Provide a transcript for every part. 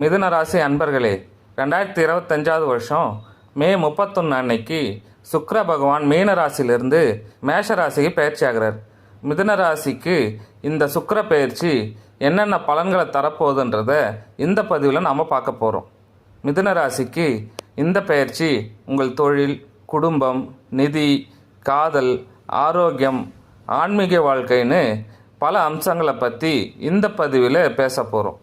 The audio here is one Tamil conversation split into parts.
மிதுன ராசி அன்பர்களே ரெண்டாயிரத்தி இருபத்தஞ்சாவது வருஷம் மே முப்பத்தொன்று அன்னைக்கு சுக்ர பகவான் மீன ராசியிலிருந்து மேஷ ராசிக்கு பயிற்சி ஆகிறார் மிதுன ராசிக்கு இந்த சுக்கர பயிற்சி என்னென்ன பலன்களை தரப்போகுதுன்றத இந்த பதிவில் நாம் பார்க்க போகிறோம் மிதுன ராசிக்கு இந்த பயிற்சி உங்கள் தொழில் குடும்பம் நிதி காதல் ஆரோக்கியம் ஆன்மீக வாழ்க்கைன்னு பல அம்சங்களை பற்றி இந்த பதிவில் பேச போகிறோம்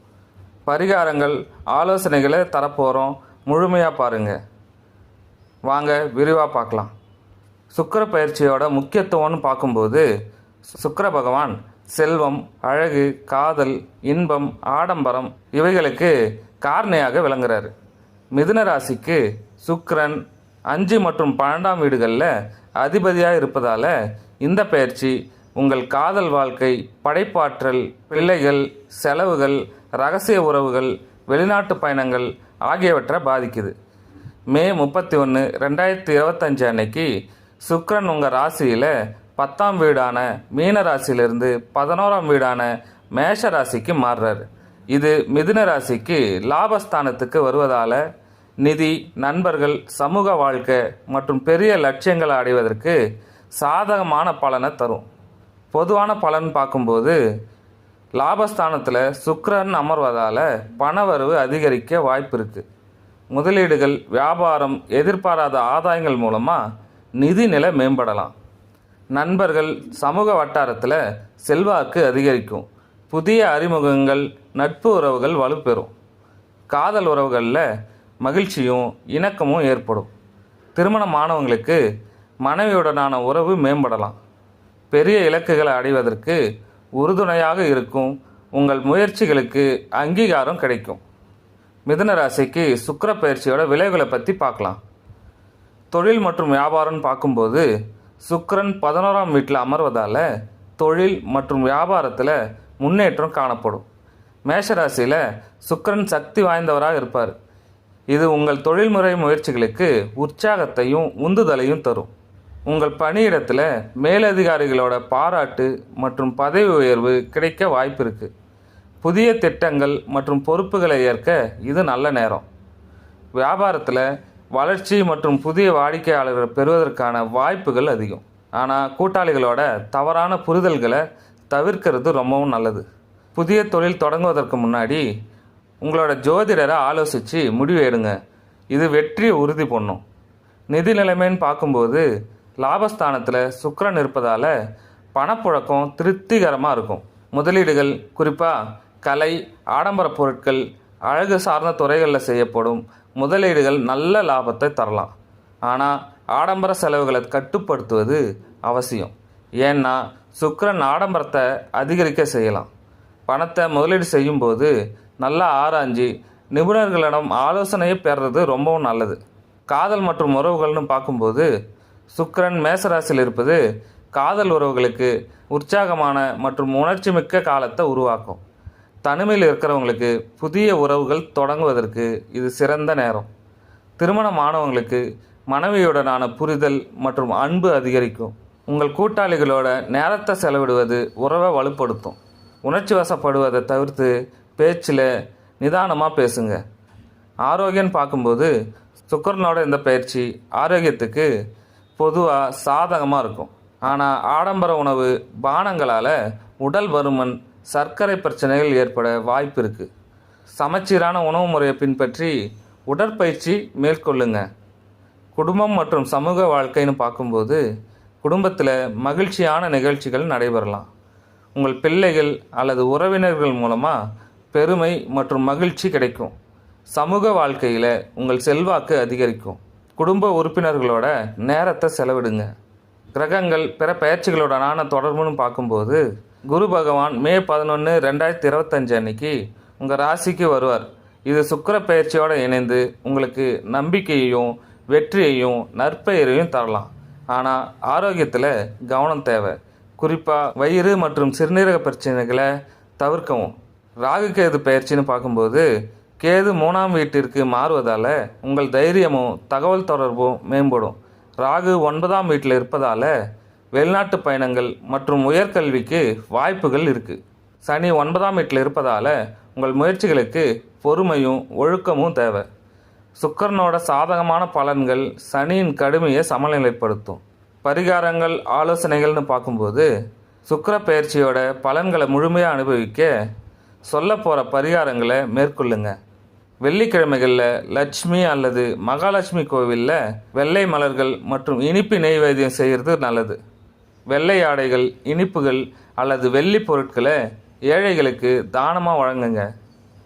பரிகாரங்கள் ஆலோசனைகளை தரப்போகிறோம் முழுமையாக பாருங்கள் வாங்க விரிவாக பார்க்கலாம். சுக்கர பயிற்சியோட முக்கியத்துவம்னு பார்க்கும்போது சுக்கர பகவான் செல்வம் அழகு காதல் இன்பம் ஆடம்பரம் இவைகளுக்கு காரணியாக விளங்குறாரு. மிதுன ராசிக்கு சுக்கரன் அஞ்சு மற்றும் பன்னெண்டாம் வீடுகளில் அதிபதியாக இருப்பதால் இந்த பயிற்சி உங்கள் காதல் வாழ்க்கை படைப்பாற்றல் பிள்ளைகள் செலவுகள் ரகசிய உறவுகள் வெளிநாட்டு பயணங்கள் ஆகியவற்றை பாதிக்குது. மே முப்பத்தி ஒன்று ரெண்டாயிரத்தி இருபத்தஞ்சு அன்னைக்கு சுக்ரன் உங்கள் ராசியில் பத்தாம் வீடான மீன ராசியிலிருந்து பதினோராம் வீடான மேஷ ராசிக்கு மாறுறார். இது மிதுன ராசிக்கு லாபஸ்தானத்துக்கு வருவதால் நிதி நண்பர்கள் சமூக வாழ்க்கை மற்றும் பெரிய லட்சியங்களை அடைவதற்கு சாதகமான பலனை தரும். பொதுவான பலன் பார்க்கும்போது லாபஸ்தானத்தில் சுக்கரன் அமர்வதால் பணவரவு அதிகரிக்க வாய்ப்பு இருக்குது முதலீடுகள் வியாபாரம் எதிர்பாராத ஆதாயங்கள் மூலமாக நிதி நிலை மேம்படலாம். நண்பர்கள் சமூக வட்டாரத்தில் செல்வாக்கு அதிகரிக்கும். புதிய அறிமுகங்கள் நட்பு உறவுகள் வலுப்பெறும். காதல் உறவுகளில் மகிழ்ச்சியும் இணக்கமும் ஏற்படும். திருமணமானவங்களுக்கு மனைவியுடனான உறவு மேம்படலாம். பெரிய இலக்குகளை அடைவதற்கு உறுதுணையாக இருக்கும். உங்கள் முயற்சிகளுக்கு அங்கீகாரம் கிடைக்கும். மிதன ராசிக்கு சுக்கர பயிற்சியோட விளைவுகளை பற்றி பார்க்கலாம். தொழில் மற்றும் வியாபாரம்னு பார்க்கும்போது சுக்கரன் பதினோராம் வீட்டில் அமர்வதால் தொழில் மற்றும் வியாபாரத்தில் முன்னேற்றம் காணப்படும். மேஷராசியில் சுக்கரன் சக்தி வாய்ந்தவராக இருப்பார். இது உங்கள் தொழில்முறை முயற்சிகளுக்கு உற்சாகத்தையும் உந்துதலையும் தரும். உங்கள் பணியிடத்தில் மேலதிகாரிகளோட பாராட்டு மற்றும் பதவி உயர்வு கிடைக்க வாய்ப்பு இருக்குது புதிய திட்டங்கள் மற்றும் பொறுப்புகளை ஏற்க இது நல்ல நேரம். வியாபாரத்தில் வளர்ச்சி மற்றும் புதிய வாடிக்கையாளர்களை பெறுவதற்கான வாய்ப்புகள் அதிகம். ஆனால் கூட்டாளிகளோட தவறான புரிதல்களை தவிர்க்கிறது ரொம்பவும் நல்லது. புதிய தொழில் தொடங்குவதற்கு முன்னாடி உங்களோட ஜோதிடரை ஆலோசித்து முடிவு எடுங்க. இது வெற்றியை உறுதி பண்ணும். நிதி நிலைமைன்னு பார்க்கும்போது லாபஸ்தானத்தில் சுக்கரன் இருப்பதால் பணப்புழக்கம் திருப்திகரமாக இருக்கும். முதலீடுகள் குறிப்பாக கலை ஆடம்பர பொருட்கள் அழகு சார்ந்த துறைகளில் செய்யப்படும் முதலீடுகள் நல்ல லாபத்தை தரலாம். ஆனால் ஆடம்பர செலவுகளை கட்டுப்படுத்துவது அவசியம். ஏன்னா சுக்கரன் ஆடம்பரத்தை அதிகரிக்க செய்யலாம். பணத்தை முதலீடு செய்யும்போது நல்லா ஆராய்ஞ்சு நிபுணர்களிடம் ஆலோசனையை பெறுறது ரொம்பவும் நல்லது. காதல் மற்றும் உறவுகள்னு பார்க்கும்போது சுக்கரன் மேசராசியில் இருப்பது காதல் உறவுகளுக்கு உற்சாகமான மற்றும் உணர்ச்சிமிக்க காலத்தை உருவாக்கும். தனிமையில் இருக்கிறவங்களுக்கு புதிய உறவுகள் தொடங்குவதற்கு இது சிறந்த நேரம். திருமணமானவங்களுக்கு மனைவியுடனான புரிதல் மற்றும் அன்பு அதிகரிக்கும். உங்கள் கூட்டாளிகளோட நேரத்தை செலவிடுவது உறவை வலுப்படுத்தும். உணர்ச்சி வசப்படுவதை தவிர்த்து பேச்சில் நிதானமாக பேசுங்க. ஆரோக்கியம் பார்க்கும்போது சுக்கரனோட இந்த பயிற்சி ஆரோக்கியத்துக்கு பொதுவாக சாதகமாக இருக்கும். ஆனால் ஆடம்பர உணவு பானங்களால் உடல் பருமன் சர்க்கரை பிரச்சனைகள் ஏற்பட வாய்ப்பு இருக்குது சமச்சீரான உணவு முறையை பின்பற்றி உடற்பயிற்சி மேற்கொள்ளுங்க. குடும்பம் மற்றும் சமூக வாழ்க்கைன்னு பார்க்கும்போது குடும்பத்தில் மகிழ்ச்சியான நிகழ்ச்சிகள் நடைபெறலாம். உங்கள் பிள்ளைகள் அல்லது உறவினர்கள் மூலமாக பெருமை மற்றும் மகிழ்ச்சி கிடைக்கும். சமூக வாழ்க்கையில் உங்கள் செல்வாக்கு அதிகரிக்கும். குடும்ப உறுப்பினர்களோட நேரத்தை செலவிடுங்க. கிரகங்கள் பிற பயிற்சிகளுடனான தொடர்புன்னு பார்க்கும்போது குரு பகவான் மே பதினொன்று ரெண்டாயிரத்தி இருபத்தஞ்சு அன்னைக்கு உங்கள் ராசிக்கு வருவார். இது சுக்கிர பயிற்சியோடு இணைந்து உங்களுக்கு நம்பிக்கையையும் வெற்றியையும் நற்பெயரையும் தரலாம். ஆனால் ஆரோக்கியத்தில் கவனம் தேவை. குறிப்பாக வயிறு மற்றும் சிறுநீரக பிரச்சனைகளை தவிர்க்கவும். ராகு பயிற்சின்னு பார்க்கும்போது கேது மூணாம் வீட்டிற்கு மாறுவதால் உங்கள் தைரியமும் தகவல் தொடர்பும் மேம்படும். ராகு ஒன்பதாம் வீட்டில் இருப்பதால் வெளிநாட்டு பயணங்கள் மற்றும் உயர்கல்விக்கு வாய்ப்புகள் இருக்குது சனி ஒன்பதாம் வீட்டில் இருப்பதால் உங்கள் முயற்சிகளுக்கு பொறுமையும் ஒழுக்கமும் தேவை. சுக்கரனோட சாதகமான பலன்கள் சனியின் கடுமையை சமநிலைப்படுத்தும். பரிகாரங்கள் ஆலோசனைகள்னு பார்க்கும்போது சுக்கர பயிற்சியோட பலன்களை முழுமையாக அனுபவிக்க சொல்ல போகிற பரிகாரங்களை மேற்கொள்ளுங்கள் வெள்ளிக்கிழமைகளில் லட்சுமி அல்லது மகாலட்சுமி கோவிலில் வெள்ளை மலர்கள் மற்றும் இனிப்பு நெய்வேத்தியம் செய்கிறது நல்லது. வெள்ளை ஆடைகள் இனிப்புகள் அல்லது வெள்ளி பொருட்களை ஏழைகளுக்கு தானமாக வழங்குங்க.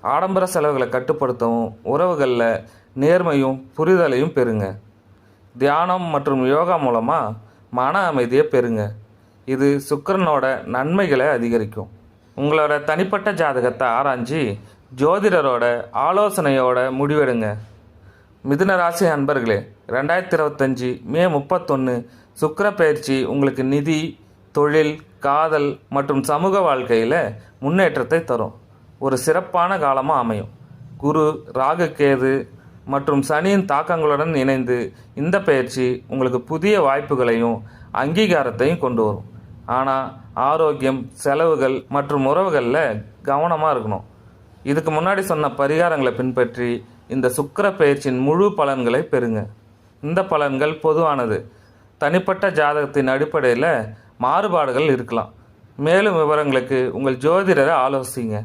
ஆடம்பர செலவுகளை கட்டுப்படுத்தவும் உறவுகளில் நேர்மையும் புரிதலையும் பெறுங்க. தியானம் மற்றும் யோகா மூலமாக மன அமைதியை பெறுங்க. இது சுக்கிரனோட நன்மைகளை அதிகரிக்கும். உங்களோட தனிப்பட்ட ஜாதகத்தை ஆராய்ஞ்சி ஜோதிடரோட ஆலோசனையோட முடிவெடுங்க. மிதுன ராசி அன்பர்களே ரெண்டாயிரத்தி இருபத்தஞ்சி மே முப்பத்தொன்று சுக்கர பயிற்சி உங்களுக்கு நிதி தொழில் காதல் மற்றும் சமூக வாழ்க்கையில் முன்னேற்றத்தை தரும். ஒரு சிறப்பான காலமாக அமையும். குரு ராகு கேது மற்றும் சனியின் தாக்கங்களுடன் இணைந்து இந்த பயிற்சி உங்களுக்கு புதிய வாய்ப்புகளையும் அங்கீகாரத்தையும் கொண்டு வரும். ஆனால் ஆரோக்கியம் செலவுகள் மற்றும் உறவுகளில் கவனமாக இருக்கணும். இதுக்கு முன்னாடி சொன்ன பரிகாரங்களை பின்பற்றி இந்த சுக்கர பயிற்சியின் முழு பலன்களை பெறுங்க. இந்த பலன்கள் பொதுவானது. தனிப்பட்ட ஜாதகத்தின் அடிப்படையில் மாறுபாடுகள் இருக்கலாம். மேலும் விவரங்களுக்கு உங்கள் ஜோதிடரை ஆலோசிங்க.